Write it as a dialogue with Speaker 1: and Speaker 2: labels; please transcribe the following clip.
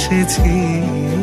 Speaker 1: 是寂。